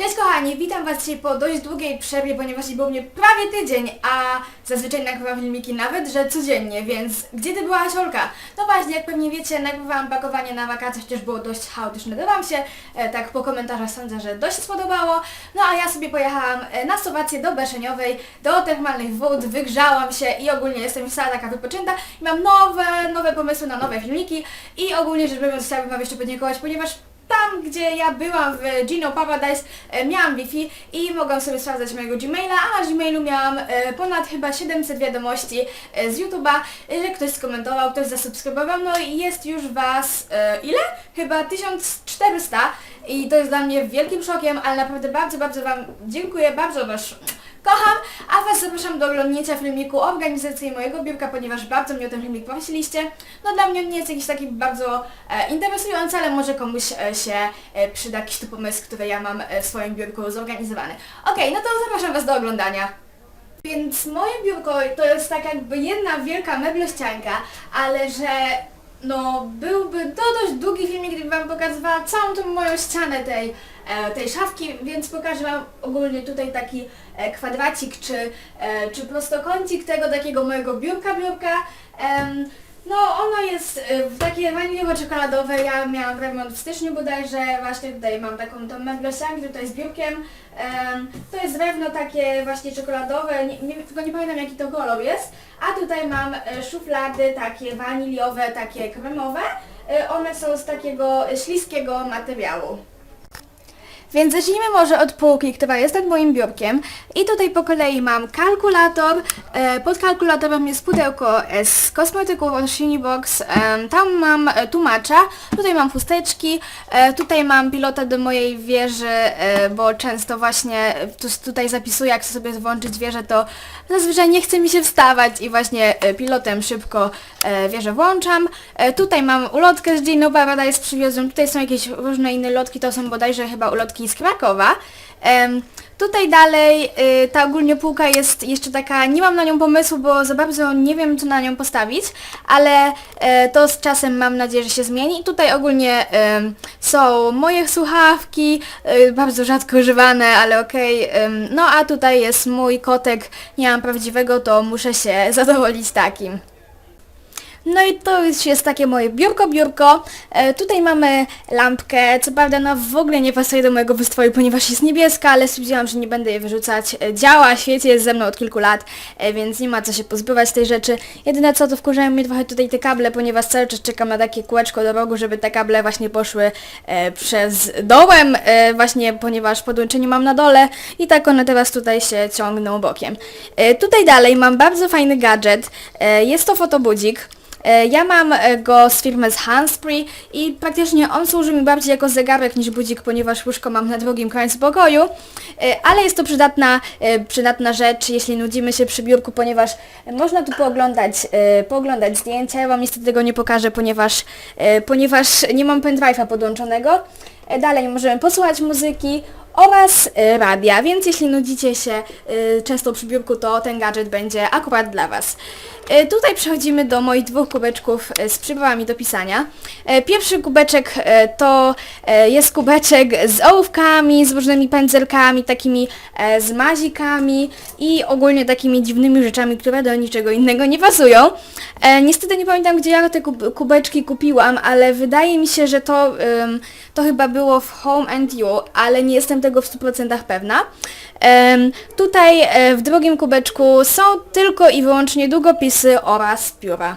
Cześć kochani, witam was dzisiaj po dość długiej przerwie, ponieważ był mnie prawie tydzień, a zazwyczaj nagrywam filmiki nawet, że codziennie, więc gdzie ty byłaś Olka? No właśnie, jak pewnie wiecie, nagrywałam pakowanie na wakacje, chociaż było dość chaotyczne do wam się, e, tak po komentarzach sądzę, że dość się spodobało, no a ja sobie pojechałam e, na Słowację do Beszeniowej, do termalnych wód, wygrzałam się i ogólnie jestem już cała taka wypoczęta i mam nowe, nowe pomysły na nowe filmiki i ogólnie rzecz biorąc chciałabym wam jeszcze podziękować, ponieważ tam, gdzie ja byłam w Gino Paradise, e, miałam Wi-Fi i mogłam sobie sprawdzać mojego Gmaila, a na Gmailu miałam e, ponad chyba 700 wiadomości e, z YouTube'a, że ktoś skomentował, ktoś zasubskrybował, no i jest już Was, ile? Chyba 1400 i to jest dla mnie wielkim szokiem, ale naprawdę bardzo, bardzo Wam dziękuję, bardzo Was kocham, a Was zapraszam do oglądnięcia filmiku organizacji mojego biurka, ponieważ bardzo mnie o ten filmik prosiliście. No dla mnie on nie jest jakiś taki bardzo e, interesujący, ale może komuś e, się e, przyda jakiś tu pomysł, który ja mam e, w swoim biurku zorganizowany. Okej, no to zapraszam Was do oglądania. Więc moje biurko to jest tak jakby jedna wielka meblościanka, ale że no byłby to dość długi filmik, gdybym Wam pokazywała całą tą moją ścianę tej, tej szafki, więc pokażę Wam ogólnie tutaj taki e, kwadracik czy, e, czy prostokącik tego takiego mojego biurka biurka. No ono jest e, w takie waniliowo-czekoladowe, ja miałam remont w styczniu bodajże, właśnie tutaj mam taką tą meblościankę tutaj z biurkiem. Em, to jest drewno takie właśnie czekoladowe, nie, nie, tylko nie pamiętam jaki to kolor jest. A tutaj mam e, szuflady takie waniliowe, takie kremowe. E, One są z takiego śliskiego materiału. Więc zacznijmy może od półki, która jest nad moim biurkiem. I tutaj po kolei mam kalkulator. E, pod kalkulatorem jest pudełko e, z kosmetyków od Shinibox. E, tam mam tłumacza. Tutaj mam chusteczki. Tutaj mam pilota do mojej wieży, bo często właśnie tu, tutaj zapisuję, jak sobie włączyć wieżę, to zazwyczaj nie chce mi się wstawać i właśnie pilotem szybko wieżę włączam. E, tutaj mam ulotkę z Gino Paradise przywiozłem. Tutaj są jakieś różne inne lotki, to są bodajże chyba ulotki z Krakowa. Tutaj dalej y, ta ogólnie półka jest jeszcze taka, nie mam na nią pomysłu, bo za bardzo nie wiem co na nią postawić, ale e, to z czasem mam nadzieję, że się zmieni. Tutaj ogólnie są moje słuchawki, y, bardzo rzadko używane, ale okej. em, no a tutaj jest mój kotek, nie mam prawdziwego, to muszę się zadowolić takim. No i to już jest takie moje biurko, biurko. E, tutaj mamy lampkę, co prawda ona w ogóle nie pasuje do mojego wystroju, ponieważ jest niebieska, ale stwierdziłam, że nie będę jej wyrzucać. E, działa, świecie jest ze mną od kilku lat, e, więc nie ma co się pozbywać tej rzeczy. Jedyne co, to wkurzają mnie trochę tutaj te kable, ponieważ cały czas czekam na takie kółeczko do rogu, żeby te kable właśnie poszły e, przez dołem, e, właśnie ponieważ podłączenie mam na dole i tak one teraz tutaj się ciągną bokiem. E, tutaj dalej mam bardzo fajny gadżet, e, jest to fotobudzik. E, Ja mam e, go z firmy z Hanspree i praktycznie on służy mi bardziej jako zegarek niż budzik, ponieważ łóżko mam na drugim końcu pokoju, E, ale jest to przydatna, przydatna rzecz, jeśli nudzimy się przy biurku, ponieważ można tu pooglądać, pooglądać zdjęcia. Ja Wam niestety tego nie pokażę, ponieważ, ponieważ nie mam pendrive'a podłączonego. Dalej możemy posłuchać muzyki oraz e, radia, więc jeśli nudzicie się e, często przy biurku, to ten gadżet będzie akurat dla Was. E, Tutaj przechodzimy do moich dwóch kubeczków z przyprawami do pisania. Pierwszy kubeczek to jest kubeczek z ołówkami, z różnymi pędzelkami, takimi e, z mazikami i ogólnie takimi dziwnymi rzeczami, które do niczego innego nie pasują. E, Niestety nie pamiętam, gdzie ja te kub- kubeczki kupiłam, ale wydaje mi się, że to, to chyba było w Home and You, ale nie jestem tego w 100% pewna. Tutaj e, w drugim kubeczku są tylko i wyłącznie długopisy oraz pióra.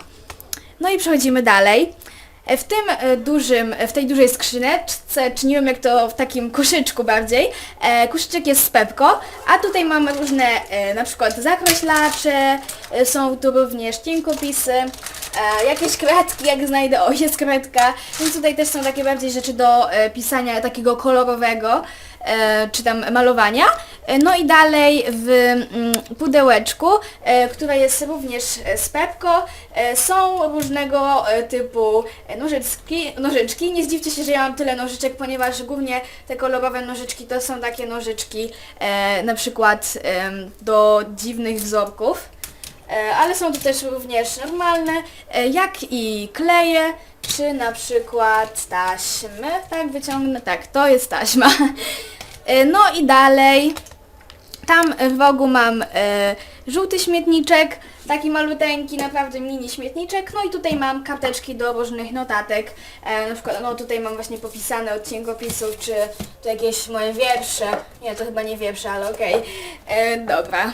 No i przechodzimy dalej. E, W tym e, dużym, w tej dużej skrzyneczce, czy nie wiem jak to w takim koszyczku bardziej, koszyczek jest z Pepko, a tutaj mamy różne na przykład zakreślacze, są tu również cienkopisy, jakieś kredki, jak znajdę, o jest kredka, więc tutaj też są takie bardziej rzeczy do pisania takiego kolorowego, czy tam malowania. E, No i dalej w mm, pudełeczku, e, które jest również e, z Pepko, e, są różnego e, typu e, nożyczki, nożyczki. Nie zdziwcie się, że ja mam tyle nożyczek, ponieważ głównie te kolorowe nożyczki to są takie nożyczki e, na przykład do dziwnych wzorków. E, ale są tu też również normalne, e, jak i kleje, czy na przykład taśmy, tak wyciągnę, tak, to jest taśma. E, No i dalej, tam w rogu mam żółty śmietniczek, taki maluteńki, naprawdę mini śmietniczek. No i tutaj mam karteczki do różnych notatek. Na przykład, no tutaj mam właśnie popisane od cienkopisów, czy tu jakieś moje wiersze. Nie, to chyba nie wiersze, ale okej. E, Dobra.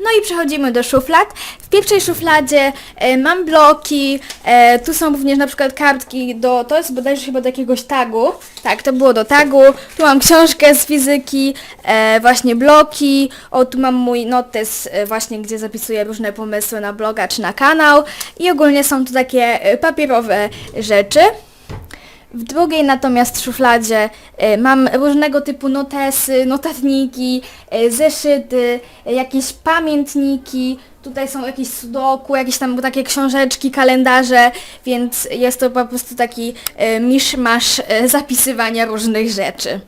No i przechodzimy do szuflad. W pierwszej szufladzie e, mam bloki, e, tu są również na przykład kartki do, to jest bodajże chyba do jakiegoś tagu. Tak, to było do tagu. Tu mam książkę z fizyki, e, właśnie bloki. O, tu mam mój notes e, właśnie, gdzie zapisuję różne pomysły na bloga czy na kanał. I ogólnie są tu takie e, papierowe rzeczy. W drugiej natomiast szufladzie e, mam różnego typu notesy, notatniki, e, zeszyty, e, jakieś pamiętniki, tutaj są jakieś sudoku, jakieś tam takie książeczki, kalendarze, więc jest to po prostu taki e, miszmasz e, zapisywania różnych rzeczy.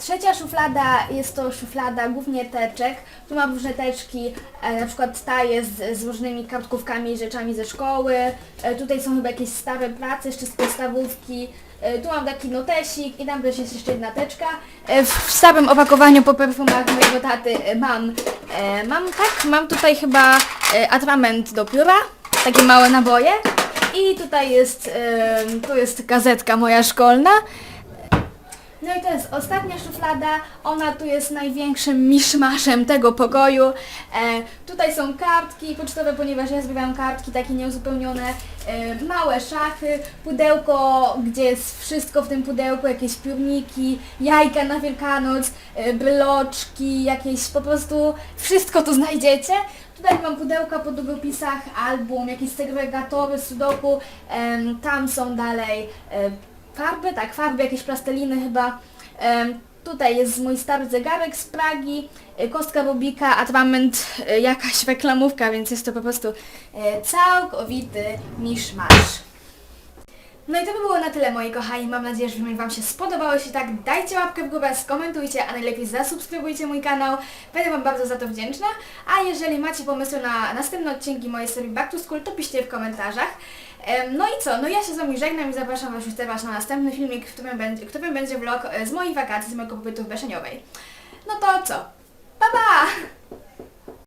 Trzecia szuflada jest to szuflada głównie teczek. Tu mam różne teczki, e, na przykład ta jest z, różnymi kartkówkami i rzeczami ze szkoły. E, tutaj są chyba jakieś stare prace, jeszcze z podstawówki. E, tu mam taki notesik i tam też jest jeszcze jedna teczka. W, starym opakowaniu po perfumach mojego taty mam, mam tak, mam tutaj chyba atrament do pióra, takie małe naboje. I tutaj jest, tu jest gazetka moja szkolna. No i to jest ostatnia szuflada, ona tu jest największym miszmaszem tego pokoju. E, tutaj są kartki pocztowe, ponieważ ja zbieram kartki takie nieuzupełnione, e, małe szachy, pudełko, gdzie jest wszystko w tym pudełku, jakieś piórniki, jajka na Wielkanoc, e, jakieś po prostu wszystko tu znajdziecie. Tutaj mam pudełka po długopisach, album, jakieś segregatory, sudoku, em, tam są dalej e, farby, tak, farby, jakieś plasteliny chyba. Tutaj jest mój stary zegarek z Pragi, e, kostka Rubika, atrament, e, jakaś reklamówka, więc jest to po prostu e, całkowity miszmasz. No i to by było na tyle moi kochani, mam nadzieję, że filmik Wam się spodobał, jeśli tak dajcie łapkę w górę, skomentujcie, a najlepiej zasubskrybujcie mój kanał, będę Wam bardzo za to wdzięczna, a jeżeli macie pomysły na następne odcinki mojej serii Back to School, to piszcie w komentarzach. No i co, no ja się z Wami żegnam i zapraszam Was już teraz na następny filmik, w którym będzie, w którym będzie vlog e, z moich wakacji, z mojego pobytu w Beszeniowej. No to co? Pa pa!